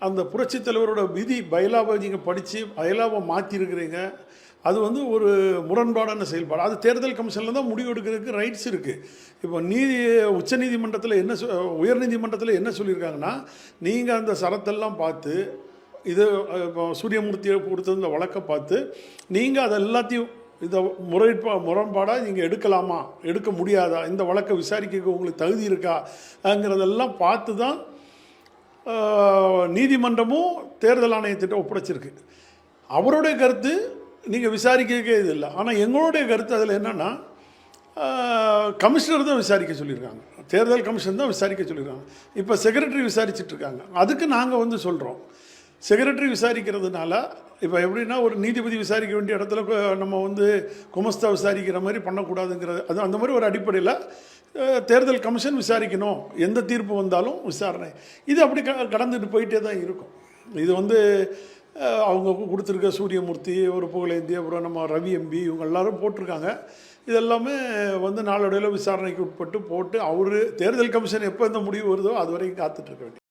அந்த புரட்சி தலைவரோட விதி பயிலாவை நீங்கள் படித்து பயிலாவை மாற்றிருக்கிறீங்க அது வந்து ஒரு முரண்பாடான செயல்பாடு. அது தேர்தல் கமிஷனில் தான் முடிவு எடுக்கிறதுக்கு ரைட்ஸ் இருக்குது இப்போ நீதி உச்சநீதிமன்றத்தில் என்ன சொ- உயர்நீதிமன்றத்தில் என்ன சொல்லியிருக்காங்கன்னா நீங்கள் அந்த சரத்தெல்லாம் பார்த்து இது இப்போ சூரியமூர்த்தியை கொடுத்த இந்த வழக்கை பார்த்து நீங்கள் அதை எல்லாத்தையும் இதை முறைப்பா முரண்பாடாக நீங்கள் எடுக்கலாமா? எடுக்க முடியாதா? இந்த வழக்கை விசாரிக்க உங்களுக்கு தகுதி இருக்காங்கிறதெல்லாம் பார்த்து தான் நீதிமன்றமும் தேர்தல் ஆணையத்திட்ட ஒப்படைச்சிருக்கு. அவருடைய கருத்து நீங்கள் விசாரிக்கவே இது இல்லை ஆனால் எங்களுடைய கருத்து அதில் என்னென்னா கமிஷனர் தான் விசாரிக்க சொல்லியிருக்காங்க. தேர்தல் கமிஷன் தான் விசாரிக்க சொல்லியிருக்காங்க. இப்போ செக்ரட்டரி விசாரிச்சுட்டு இருக்காங்க. அதுக்கு நாங்கள் வந்து சொல்கிறோம் செக்ரட்டரி விசாரிக்கிறதுனால இப்போ எப்படின்னா ஒரு நீதிபதி விசாரிக்க வேண்டிய இடத்துல நம்ம வந்து குமஸ்தா விசாரிக்கிற மாதிரி பண்ணக்கூடாதுங்கிறது அது அந்த மாதிரி ஒரு அடிப்படையில் தேர்தல் கமிஷன் விசாரிக்கணும். எந்த தீர்ப்பு வந்தாலும் விசாரணை. இது அப்படி க கடந்துட்டு போயிட்டே தான் இருக்கும். இது வந்து அவங்க கொடுத்துருக்க சூரியமூர்த்தி ஒரு புகழேந்தி அப்புறம் நம்ம ரவி எம்பி இவங்க எல்லாரும் போட்டிருக்காங்க. இதெல்லாமே வந்து நாளடைவில் விசாரணைக்கு உட்பட்டு போட்டு அவர் தேர்தல் கமிஷன் எப்போ இந்த முடிவு வருதோ அது வரைக்கும் காத்துட்ருக்க வேண்டியது.